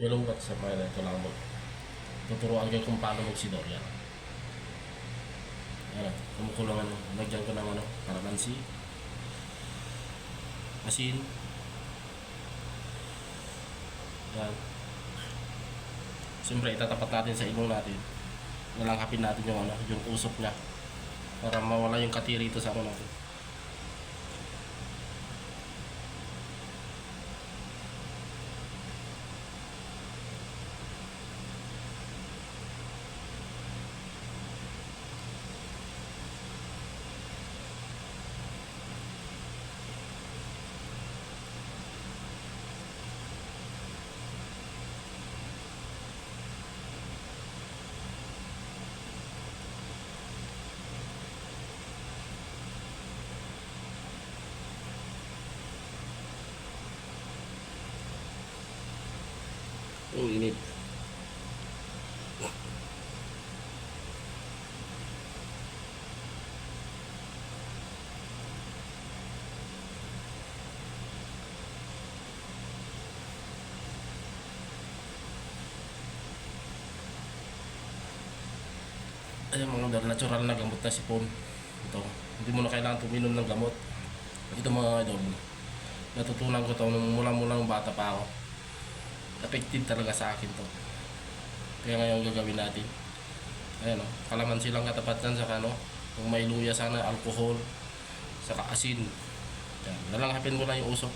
Hello, what's up mga ito lang mo. Tuturuan kayo kung paano magsidor yan. Yan, kumukulong ano, lagyan ko ng ano, kalamansi. Asin. Yan. Siyempre, itatapat natin sa ilong natin. Nalangkapin natin yung ano, yung usok niya. Para mawala yung katiri ito sa ano natin. Ang init. Ayun mga idol, natural na gamot na sipon. Ito, hindi mo na kailangan tuminom ng gamot. Ito mga idol, natutunan ko to nung mula-mulang bata pa ako effective talaga sa akin to. Kaya ngayon gagawin natin. Ayan o, kalamansi lang katapat yan saka ano, kung may luya sana, alcohol, saka asin. Yan, nalanghapin mo lang yung usok.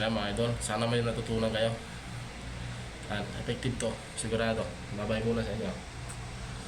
Alam mga idol, sana may natutunan kayo. Yan, effective to, sigurado. Babay muna sa inyo.